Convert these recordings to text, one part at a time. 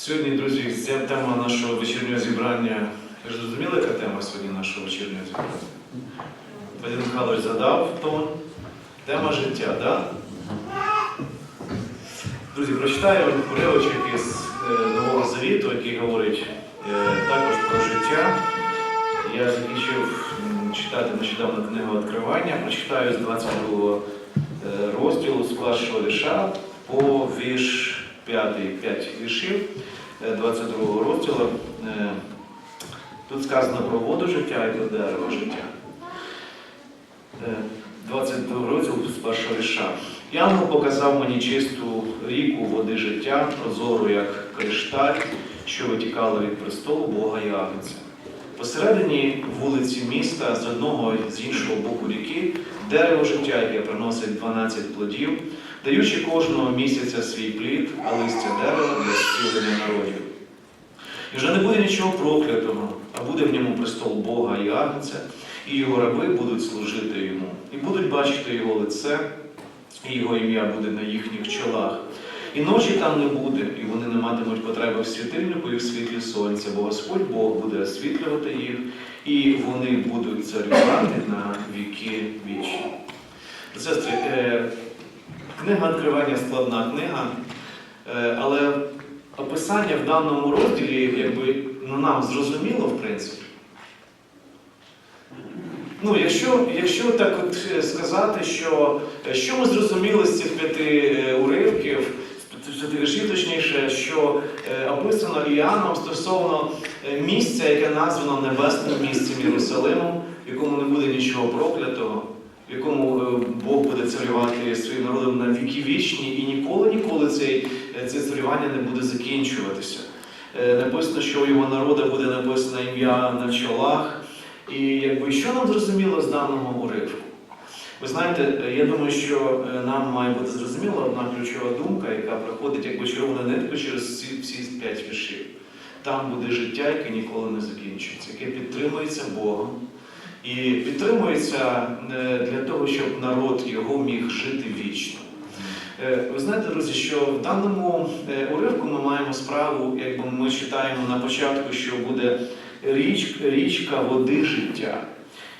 Сьогодні, друзі, ця тема нашого вечірнього зібрання. Ви ж зрозуміли, яка тема сьогодні нашого вечірнього зібрання? Вадим Михайлович задав тон. Тема життя, так? Да? Друзі, прочитаю уривочок із е, Нового Завіту, який говорить е, також про життя. Я закінчив читати нещодавно книгу Відкривання, прочитаю з 22 е, розділу з першого вірша по вірш 5, 5 віршів е, 22 розділу. Е, Тут сказано про воду життя і про дерево життя. Е, 22 розділ з першого вірша. Янгол показав мені чисту ріку води життя, прозору, як кришталь, що витікала від престолу Бога і. Посередині вулиці міста, з одного з іншого боку ріки, дерево життя, яке приносить 12 плодів, даючи кожного місяця свій плід, а листя дерева для зцілення народів. І вже не буде нічого проклятого, а буде в ньому престол Бога і Агнця, і його раби будуть служити йому, і будуть бачити його лице, і його ім'я буде на їхніх чолах. І ночі там не буде, і вони не матимуть потреби в світильнику і в світлі сонця, бо Господь Бог буде освітлювати їх, і вони будуть царювати на віки вічні. Сестри, е, книга відкривання складна книга, е, але описання в даному розділі, якби ну, нам зрозуміло, в принципі. Ну, якщо, якщо так от е, сказати, що, е, що ми зрозуміли з цих п'яти уривків, з точніше, що описано Іоанном стосовно місця, яке названо небесним місцем Єрусалимом, в якому не буде нічого проклятого, в якому царювати своїм народом на віки вічні, і ніколи, ніколи цей, це царювання не буде закінчуватися. Е, Написано, що у його народу буде написано ім'я на чолах. І якби що нам зрозуміло з даного уривку? Ви знаєте, е, я думаю, що е, нам має бути зрозуміла одна ключова думка, яка проходить якби червона нитка через всі, всі п'ять віршів. Там буде життя, яке ніколи не закінчується, яке підтримується Богом. І підтримується е, для того, щоб народ його міг жити вічно. Е, Ви знаєте, друзі, що в даному е, уривку ми маємо справу, якби ми читаємо на початку, що буде річ, річка води життя.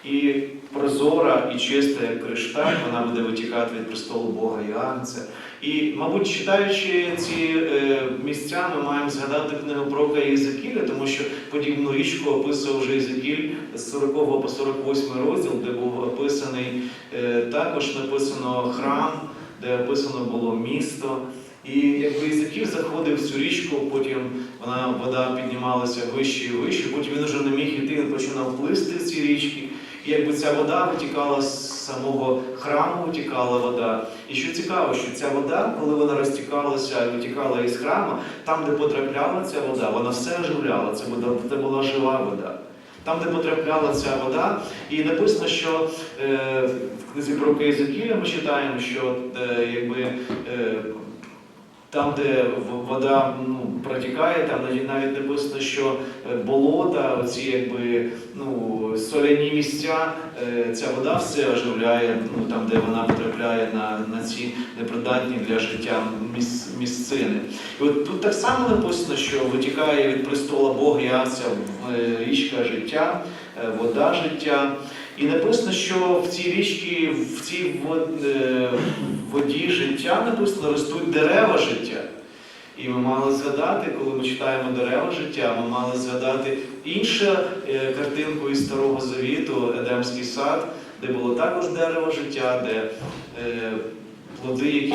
І прозора і чиста, як кришталь, вона буде витікати від престолу Бога і Агнця. І, мабуть, читаючи ці е, місця, ми маємо згадати книгу пророка Єзекіля, тому що подібну річку описував вже Єзекіль з 40 по 48 розділ, де був описаний е, також написано храм, де описано було місто. І якби Єзекіль заходив в цю річку, потім вона вода піднімалася вище і вище, потім він вже не міг йти, він починав плисти в ці річки. І якби ця вода витікала з самого храму, витікала вода. І що цікаво, що ця вода, коли вона розтікалася і витікала із храму, там, де потрапляла ця вода, вона все оживляла. Це, вода, це була жива вода. Там, де потрапляла ця вода, і написано, що е, в книзі про Єзекіля ми читаємо, що е, якби. Е, там, де вода ну, протікає, там навіть- написано, що е, болота, оці якби ну, соляні місця, е, ця вода все оживляє, ну, там, де вона потрапляє на, на ці непридатні для життя міс, місцини. І от тут так само написано, що витікає від престола Бога і е, річка життя, вода життя. І написано, що в цій річці, в цій е, воді життя написано ростуть дерева життя. І ми мали згадати, коли ми читаємо дерева життя, ми мали згадати іншу е, картинку із Старого Завіту, Едемський сад, де було також дерево життя, де е, плоди, які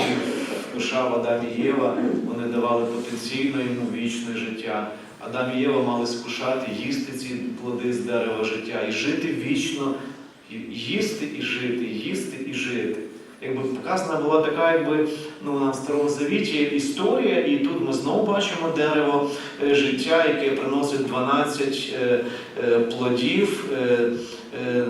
вкушав Адам і Єва, вони давали потенційно йому вічне життя. Адам і Єва мали скушати, їсти ці плоди з дерева життя і жити вічно, їсти і жити, їсти і жити. Якби показана була така, якби ну, на Старому Завіті історія, і тут ми знову бачимо дерево е, життя, яке приносить 12 е, е, плодів, е, е,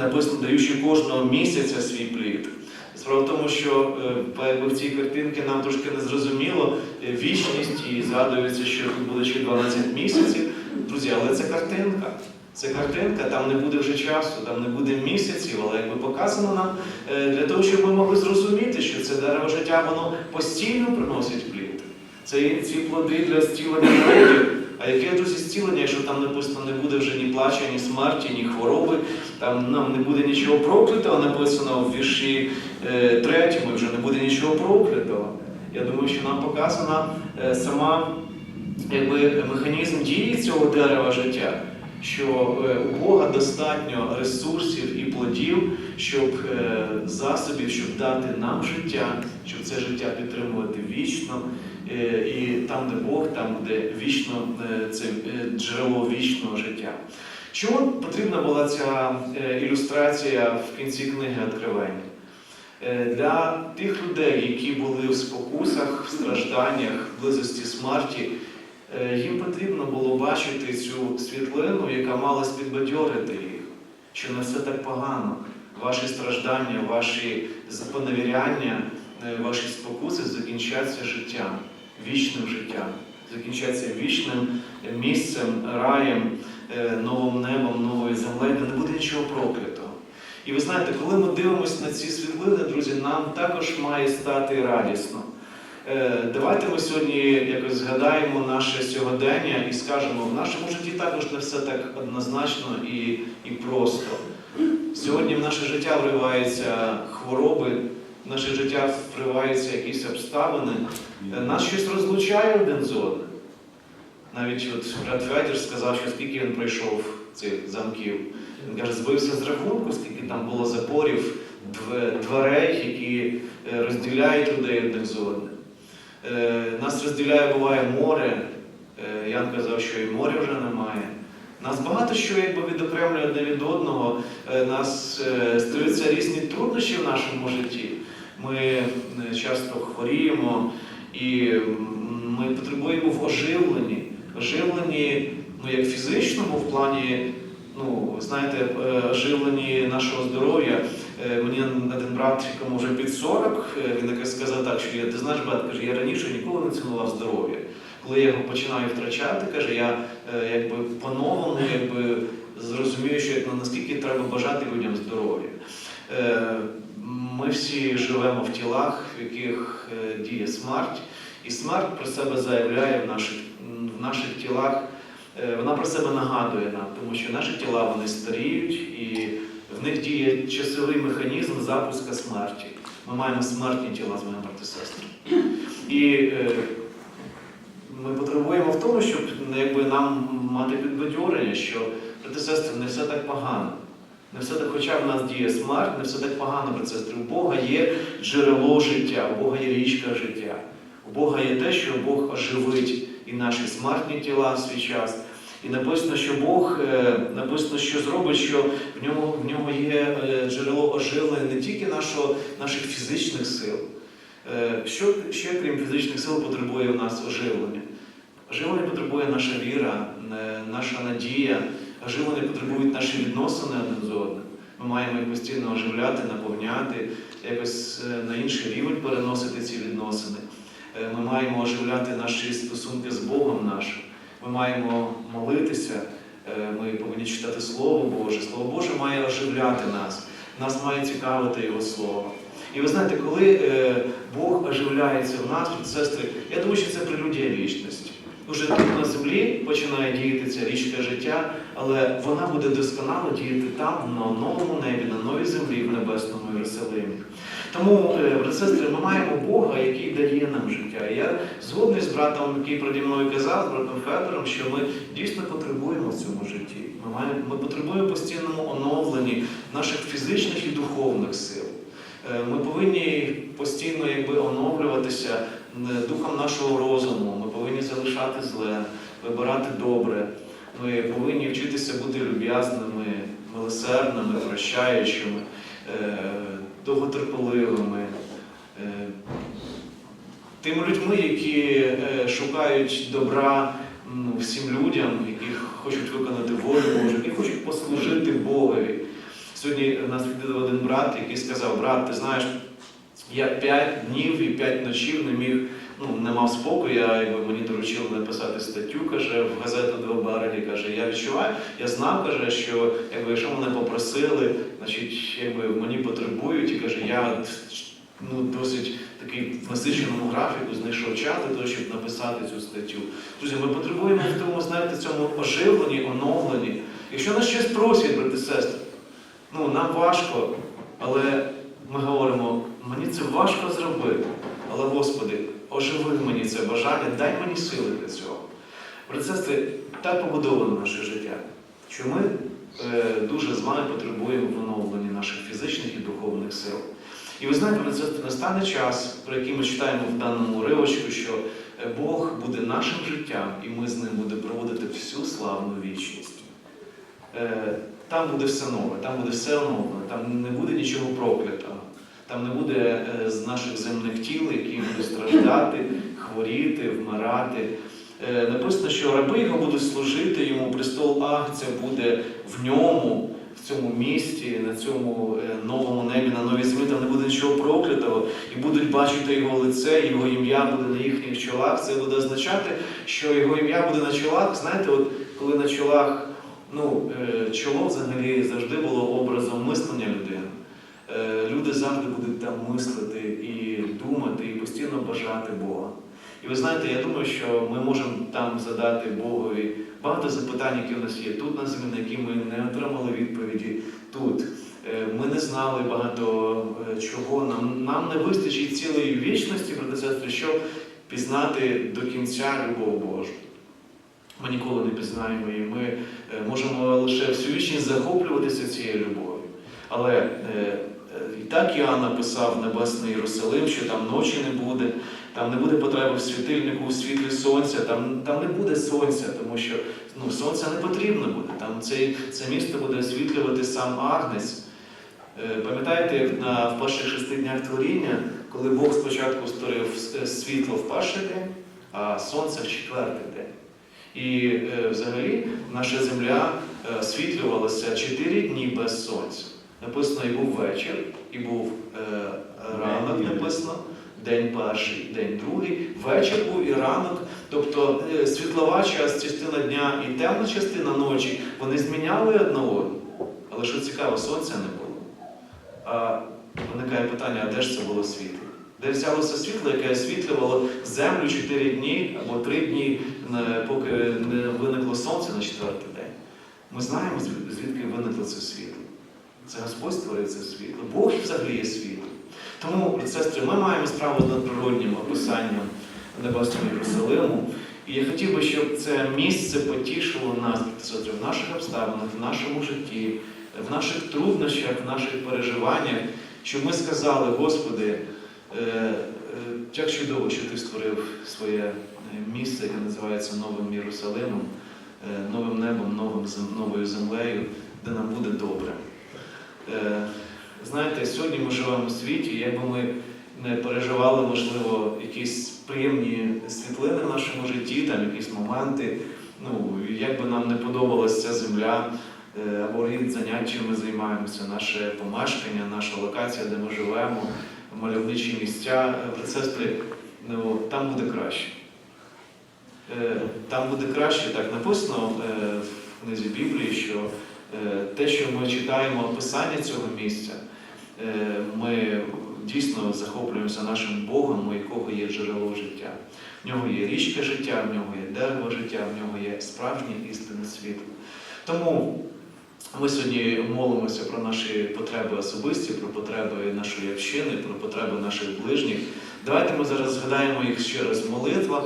написано, даючи кожного місяця свій плід. Справа в тому, що е, якби в цій картинці нам трошки не зрозуміло е, вічність і згадується, що тут буде ще 12 місяців. Друзі, але це картинка. Це картинка, там не буде вже часу, там не буде місяців, але якби показано нам е, для того, щоб ми могли зрозуміти, що це дерево життя, воно постійно приносить плід. Це і ці плоди для зцілення народів. А яке друзі зцілення, якщо там написано не буде вже ні плача, ні смерті, ні хвороби, там нам не буде нічого проклятого, написано в вірші е, третьому, вже не буде нічого проклятого. Я думаю, що нам показана е, сама якби, механізм дії цього дерева життя, що е, у Бога достатньо ресурсів і плодів, щоб е, засобів, щоб дати нам життя, щоб це життя підтримувати вічно. Е, І там, де Бог, там, де вічно це джерело вічного життя. Чому потрібна була ця ілюстрація в кінці книги Откровення? Е, Для тих людей, які були в спокусах, в стражданнях, в близості смерті, їм потрібно було бачити цю світлину, яка мала підбадьорити їх, що не все так погано. Ваші страждання, ваші поневіряння, е, ваші спокуси закінчаться життям, вічним життям, закінчаться вічним місцем, раєм, е, новим небом, новою землею, не буде нічого проклятого. І ви знаєте, коли ми дивимося на ці світлини, друзі, нам також має стати радісно. Е, Давайте ми сьогодні якось згадаємо наше сьогодення і скажемо, в нашому житті також не все так однозначно і, і просто. Сьогодні в наше життя вриваються хвороби, в наше життя вриваються якісь обставини. Е, Нас щось розлучає один з одним. Навіть от брат Федір сказав, що скільки він пройшов цих замків. Він каже, збився з рахунку, скільки там було запорів, дверей, які е, розділяють людей одних з одним. Е, Нас розділяє, буває море. Е, Ян казав, що і моря вже немає. Нас багато що якби відокремлює одне від одного. Е, Нас стаються різні труднощі в нашому житті. Ми часто хворіємо і ми потребуємо в оживленні. Оживленні, ну як фізичному в плані, ну, знаєте, оживленні нашого здоров'я. Е, Мені один брат, якому вже під 40, е, він сказав так, що я, ти знаєш, брат, каже, я раніше ніколи не цінував здоров'я. Коли я його починаю втрачати, каже, я е, якби по-новому якби, зрозумію, що як, ну, наскільки треба бажати людям здоров'я. Ми всі живемо в тілах, в яких діє смерть, і смерть про себе заявляє в наших, в наших тілах. Вона про себе нагадує нам, тому що наші тіла вони старіють і в них діє часовий механізм запуска смерті. Ми маємо смертні тіла з моїм сестри. І е, ми потребуємо в тому, щоб ну, якби, нам мати підбадьорення, що сестри, не все так погано. Не все так, хоча в нас діє смерть, не все так погано, сестри. У Бога є джерело життя, у Бога є річка життя. У Бога є те, що Бог оживить і наші смертні тіла в свій час. І написано, що Бог е, написано, що зробить, що в ньому, в нього є е, джерело оживлення не тільки нашого, наших фізичних сил. Е, Що ще, крім фізичних сил, потребує в нас оживлення? Оживлення потребує наша віра, наша надія, оживлення потребують наші відносини один з одним. Ми маємо їх постійно оживляти, наповняти, якось на інший рівень переносити ці відносини. Ми маємо оживляти наші стосунки з Богом нашим. Ми маємо молитися, е, ми повинні читати Слово Боже. Слово Боже має оживляти нас. Нас має цікавити Його Слово. І ви знаєте, коли е, Бог оживляється в нас, сестри, я думаю, що це прелюдія вічності. Уже тут на землі починає діяти ця річка життя, але вона буде досконало діяти там, на новому небі, на новій землі, в небесному Єрусалимі. Тому, е, сестри, ми маємо Бога, який дає нам життя. Я згодний з братом, який проді мною казав, з братом Федором, що ми дійсно потребуємо в цьому житті. Ми, маємо, ми потребуємо постійному оновленні наших фізичних і духовних сил. Е, Ми повинні постійно якби, оновлюватися духом нашого розуму. Ми повинні залишати зле, вибирати добре. Ми повинні вчитися бути люб'язними, милосердними, прощаючими, е, довготерпеливими. е, Тими людьми, які е, шукають добра всім людям, які хочуть виконати волю Божу, які хочуть послужити Богові. Сьогодні нас відвідав один брат, який сказав, брат, ти знаєш, я п'ять днів і п'ять ночів не міг, ну, не мав спокою, я, якби, мені доручили написати статтю, каже, в газету «Два береги, каже, я відчуваю, я знав, каже, що якби, якщо мене попросили, значить, якби, мені потребують, і каже, я ну, досить такий насиченому графіку знайшов час для того, щоб написати цю статтю. Друзі, ми потребуємо в тому, знаєте, цьому оживленні, оновленні. Якщо нас щось просять, брати сестри, ну нам важко, але ми говоримо, мені це важко зробити. Але Господи, оживи мені це бажання, дай мені сили для цього. Сестри, так побудовано наше життя, що ми е, дуже з вами потребуємо в оновленні наших фізичних і духовних сил. І ви знаєте, настане час, про який ми читаємо в даному уривочку, що е, Бог буде нашим життям, і ми з ним будемо проводити всю славну вічність. Е, Там буде все нове, там буде все оновлене, там не буде нічого проклятого. Там не буде е, з наших земних тіл, які будуть страждати, хворіти, вмирати. Е, Написано, що раби його будуть служити йому, престол Агця буде в ньому, в цьому місті, на цьому е, новому небі, на новій землі, там не буде нічого проклятого, і будуть бачити його лице, його ім'я буде на їхніх чолах. Це буде означати, що його ім'я буде на чолах. Знаєте, от коли на чолах, ну, чоло взагалі завжди було образом мислення людини. Е, Люди завжди будуть там мислити і думати, і постійно бажати Бога. І ви знаєте, я думаю, що ми можемо там задати Богові багато запитань, які в нас є тут на землі, на які ми не отримали відповіді тут. Е, Ми не знали багато е, чого. Нам, нам не вистачить цілої вічності, і сестри, щоб пізнати до кінця любов Божу. Ми ніколи не пізнаємо її. Ми можемо лише всю вічність захоплюватися цією любов'ю. Але е, е, і так Іоанн написав Небесний Єрусалим, що там ночі не буде, там не буде потреби в світильнику, у світлі сонця, там, там не буде сонця, тому що ну, сонця не потрібно буде. Там це, це місто буде освітлювати сам Агнець. Е, Пам'ятаєте, на, в перших шести днях творіння, коли Бог спочатку створив світло в перший день, а сонце в четвертий день. І е, взагалі наша земля освітлювалася чотири дні без сонця. Написано, і був вечір, і був е, ранок, написано, день перший, день другий, вечір був і ранок. Тобто е, світлова час, частина дня і темна частина ночі, вони зміняли одного. Але що цікаво, сонця не було. А виникає питання, а де ж це було світло? Де взялося світло, яке освітлювало землю 4 дні або 3 дні, поки не виникло сонце на четвертий день. Ми знаємо, звідки виникло це світло. Це Господь створив це світло. Бог взагалі є світло. Тому, сестри, ми маємо справу з надприроднім описанням Небесного Єрусалиму. І я хотів би, щоб це місце потішило нас, в наших обставинах, в нашому житті, в наших труднощах, в наших переживаннях, щоб ми сказали, Господи, е, е, як чудово, що ти створив своє е, місце, яке називається Новим Єрусалимом, новим небом, новим, новою землею, де нам буде добре. Е, Знаєте, сьогодні ми живемо в світі, якби ми не переживали, можливо, якісь приємні світлини в нашому житті, там якісь моменти, ну, як би нам не подобалася ця земля, е, або рід занять, ми займаємося, наше помешкання, наша локація, де ми живемо, мальовничі місця, е, сестри, ну, там буде краще. Е, Там буде краще, так написано е, в книзі Біблії, що е, те, що ми читаємо описання цього місця, е, ми дійсно захоплюємося нашим Богом, у якого є джерело життя. В нього є річка життя, в нього є дерево життя, в нього є справжнє істинне світло. Тому ми сьогодні молимося про наші потреби особисті, про потреби нашої общини, про потреби наших ближніх. Давайте ми зараз згадаємо їх ще раз в молитвах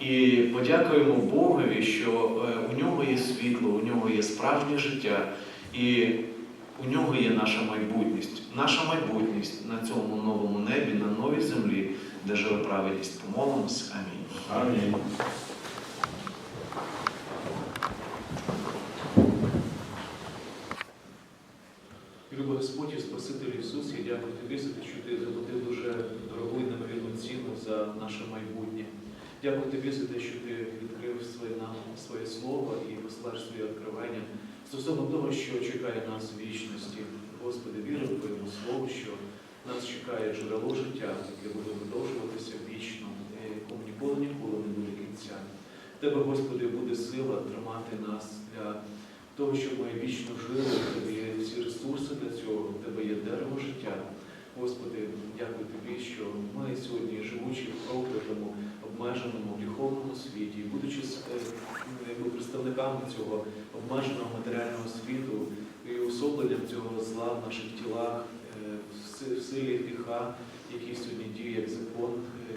і подякуємо Богові, що е, у нього є світло, у нього є справжнє життя, і у нього є наша майбутність. Наша майбутність на цьому новому небі, на новій землі, де живе праведність. Помолимось. Амінь. Амінь. Любий Господь і Спаситель Ісус, я дякую тобі за те, що ти заплатив дуже дорогу і немовірну ціну за наше майбутнє. Дякую тобі за те, що ти відкрив своє нам своє слово і послаєш своє відкривання стосовно того, що чекає нас в вічності. Господи, вірю в Твоєму Слову, що нас чекає джерело життя, яке буде продовжуватися вічно, е, якому ніколи ніколи не буде кінця. В Тебе, Господи, буде сила тримати нас для того, щоб ми вічно жили, в тебе є всі ресурси для цього, в тебе є дерево життя. Господи, дякую тобі, що ми сьогодні, живучи обмеженому духовному світі, будучи е, ну, представниками цього обмеженого матеріального світу і особленням цього зла в наших тілах, е, в силі гріха, який сьогодні діє як закон е,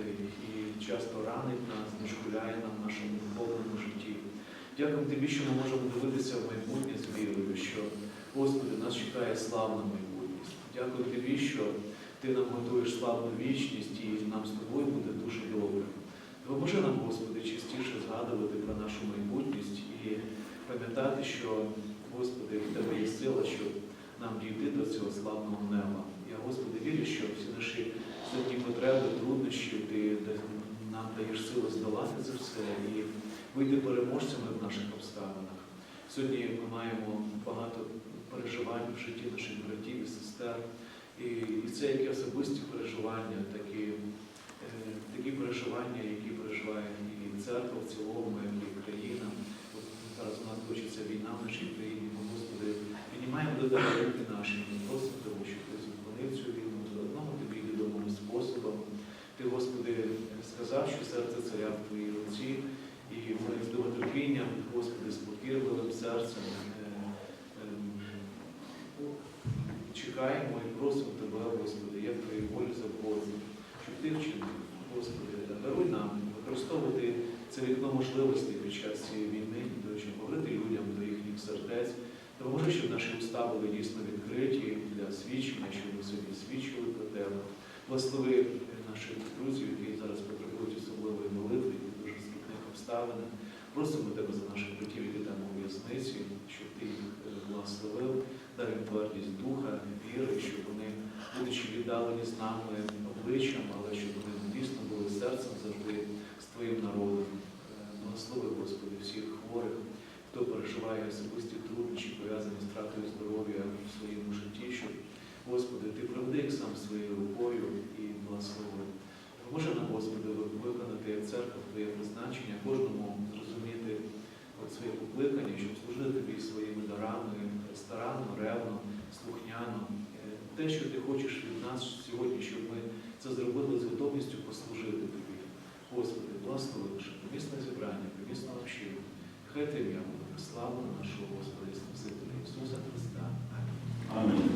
і часто ранить нас, дошкуляє нам в нашому духовному житті. Дякую тобі, що ми можемо дивитися в майбутнє з вірою, що Господи нас чекає славна майбутність. Дякую тобі, що ти нам готуєш славну вічність і нам з тобою буде дуже добре. Пам'ятати, що, Господи, в тебе є сила, щоб нам дійти до цього славного неба. Я, Господи, вірю, що всі наші земні потреби, труднощі, ти нам даєш сили здолати це все і вийти переможцями в наших обставинах. Сьогодні ми маємо багато переживань в житті наших братів і сестер. І, і це як особисті переживання, так і, е, такі переживання, які переживає і церква в цілому, і країна. От зараз у нас точиться війна в нашій країні. Ми, Господи, піднімаємо до тебе руки наші, ми просимо тому, щоб ти зупинив цю війну за одного тобі відомим способом. Ти, Господи, сказав, що серце царя в твоїй руці, і ми з довготерпінням, Господи, з покірливим серцем. е, ем, Чекаємо і просимо Тебе, Господи, як Твоєї волі завгодно, щоб Ти вчинив, Господи, даруй нам використовувати це вікно можливостей під час цієї війни, до щоб говорити людям до їхніх Допоможи, щоб наші уста були дійсно відкриті для свідчення, щоб ми собі свідчили про Тебе. Благослови наших друзів, які зараз потребують особливої молитви, в дуже скрутних обставинах. Просимо Тебе за наших братів, які там у в'язниці, щоб Ти їх е, благословив, дай їм твердість духа, віри, щоб вони, будучи віддалені з нами обличчям, але щоб вони дійсно були серцем завжди з Твоїм народом. Е, Благослови, Господи, всіх хворих, хто переживає особисті труднощі, пов'язані з втратою здоров'я в своєму житті, щоб, Господи, Ти проведи їх сам своєю рукою і благослови. Поможи нам, Господи, виконати як церква Твоє призначення, кожному зрозуміти от своє покликання, щоб служити тобі своїми дарами старанно, ревно, слухняно. Е, Те, що ти хочеш від нас сьогодні, щоб ми це зробили з готовністю послужити тобі. Господи, благослови помісне зібрання, помісне общину. Хай ти буде славу нашого Господа і Спасителя Ісуса Христа. Амінь. Амінь.